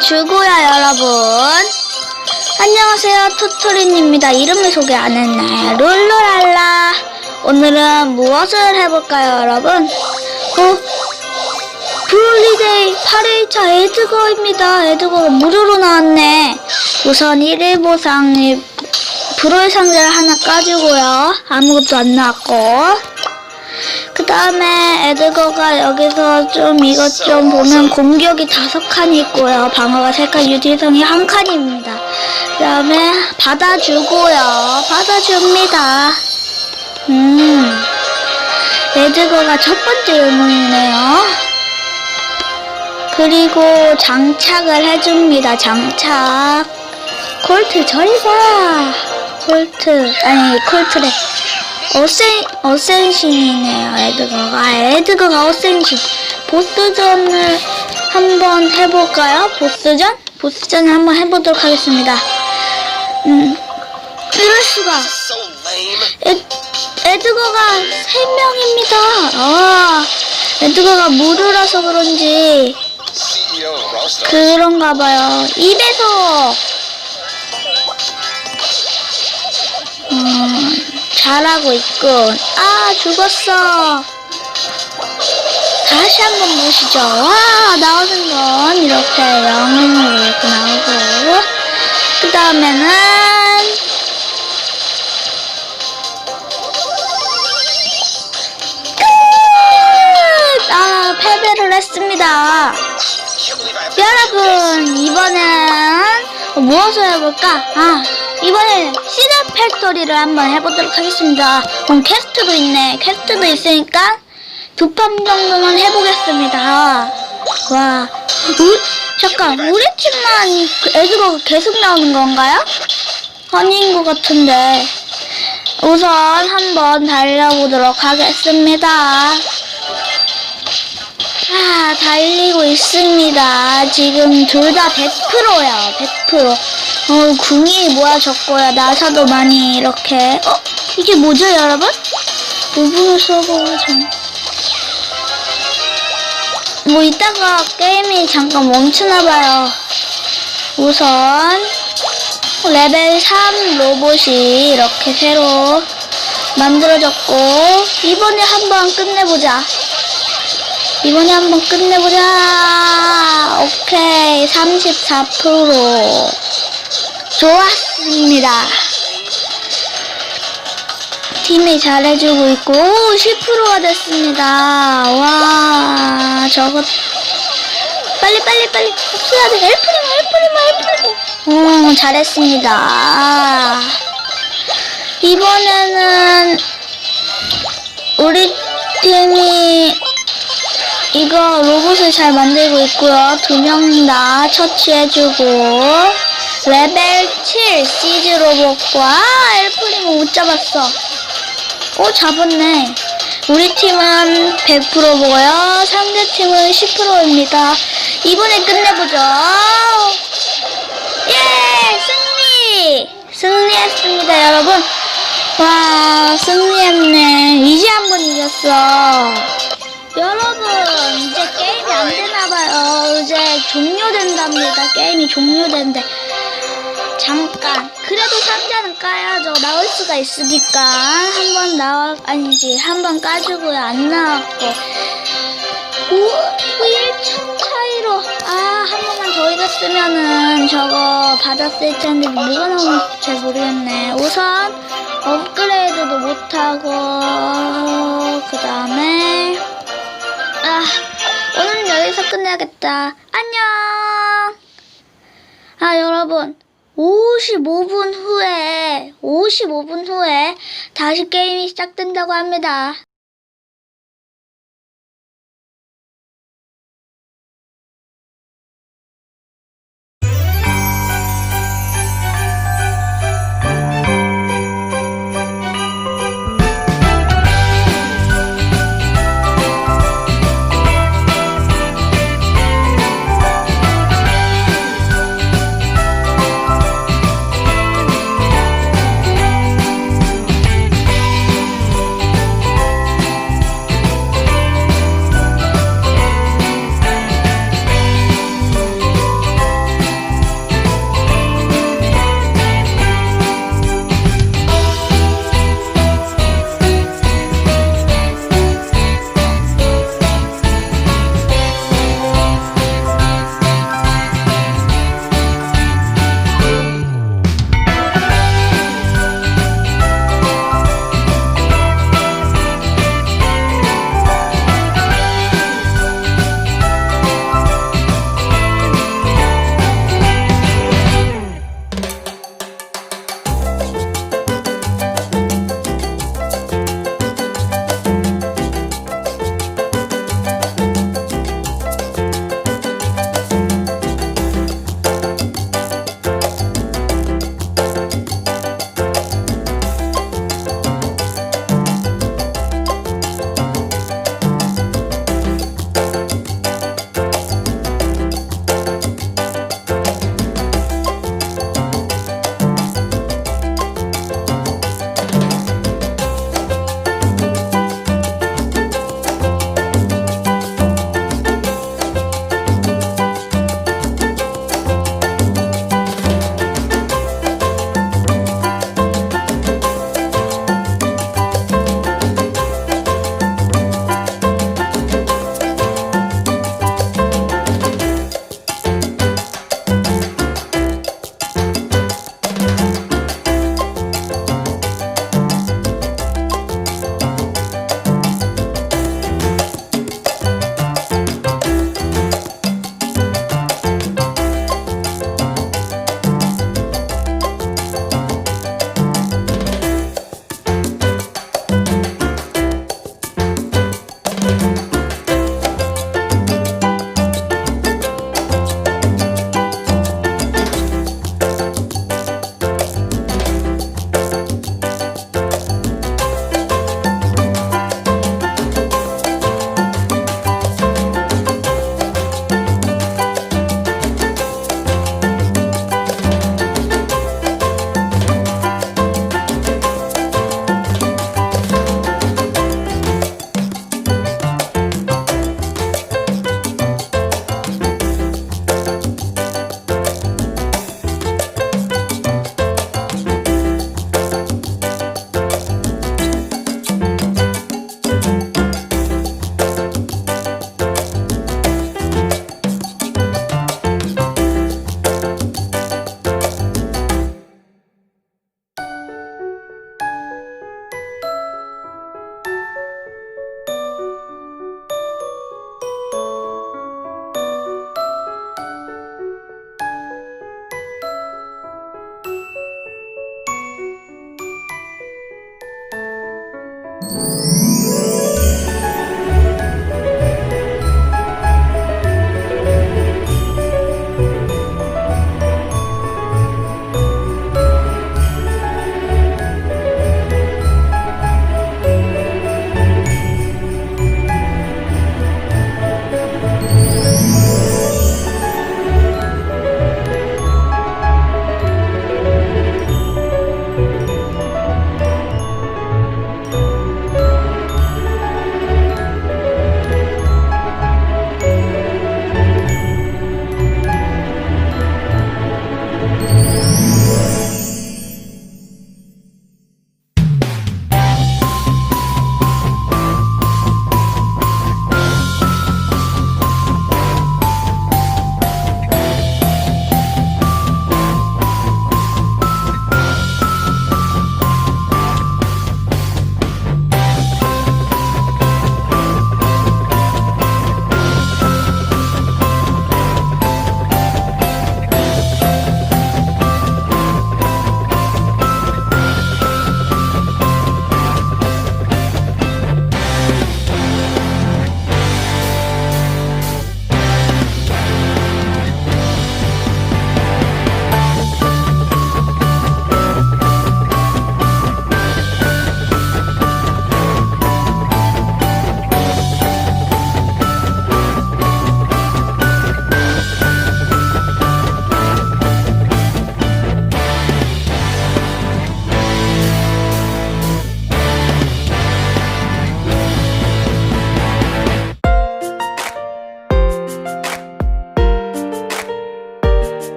모아주고요, 여러분. 안녕하세요, 토토린입니다. 이름을 소개 안 했네. 룰루랄라. 오늘은 무엇을 해볼까요, 여러분? 어? 블리데이 8일차 에드거입니다. 에드거가 무료로 나왔네. 우선 1일 보상 브롤 상자를 하나 까주고요. 아무것도 안 나왔고. 그 다음에 에드거가 여기서 좀 이것 좀 보면 공격이 다섯 칸이 있고요. 방어가 세 칸, 유지성이 한 칸입니다. 그 다음에 받아주고요. 받아줍니다. 음. 에드거가 첫 번째 의문이네요. 그리고 장착을 해줍니다. 장착. 콜트 저리 가. 콜트 아니 콜트래. 어센 어센신이네요. 에드거가 에드거가 어센신. 보스전을 한번 해볼까요? 보스전? 보스전을 한번 해보도록 하겠습니다. 음 이럴 수가. 에, 에드거가 세 명입니다. 아 에드거가 무료라서 그런지. 그런가 봐요. 입에서 음, 잘하고 있군. 아, 죽었어. 다시 한번 보시죠. 와, 나오는 건 이렇게 영웅으로 이렇게 나오고, 그 다음에는, 끝! 아, 패배를 했습니다. 여러분 이번엔 무엇을 해볼까? 아 이번엔 시드 팩토리를 한번 해보도록 하겠습니다. 그럼 퀘스트도 있네. 퀘스트도 있으니까 두 판 정도는 해보겠습니다. 와, 우, 잠깐 우리 팀만 그 에드거가 계속 나오는 건가요? 아닌 것 같은데. 우선 한번 달려보도록 하겠습니다. 아, 달리고 있습니다. 지금 둘 다 100%야, 100%. 어, 궁이 모아졌고요. 나사도 많이 이렇게. 어, 이게 뭐죠, 여러분? 5분을 써보고 좀. 뭐, 이따가 게임이 잠깐 멈추나봐요. 우선, 레벨 3 로봇이 이렇게 새로 만들어졌고, 이번에 한번 끝내보자. 이번에 한번 끝내보자. 오케이. 34%. 좋았습니다. 팀이 잘해주고 있고, 10%가 됐습니다. 와, 저거. 빨리, 빨리, 빨리. 없애야 돼. 엘프리모, 엘프리모, 엘프리모. 음, 잘했습니다. 이번에는, 우리 팀이 이거 로봇을 잘 만들고 있고요. 두 명 다 처치해주고 레벨 7 시즈 로봇과 엘프리모 못 잡았어. 오 잡았네. 우리 팀은 100%고요. 상대 팀은 10%입니다. 이번에 끝내보죠. 예! 승리! 승리했습니다, 여러분. 와, 승리했네. 이제 한 번 이겼어. 여러분 이제 게임이 안 되나봐요 이제 종료된답니다 게임이 종료된대 잠깐. 그래도 상자는 까야죠. 나올 수가 있으니까. 한 번 나와 아니지. 한 번 까주고요 안 나왔고. 오 1천 차이로. 아 한 번만 더 이겼으면은 저거 받았을 텐데 뭐가 나오는지 잘 모르겠네. 우선 업그레이드도 못하고 그 다음에 아, 오늘은 여기서 끝내야겠다. 안녕! 아, 여러분. 55분 후에, 55분 후에 다시 게임이 시작된다고 합니다.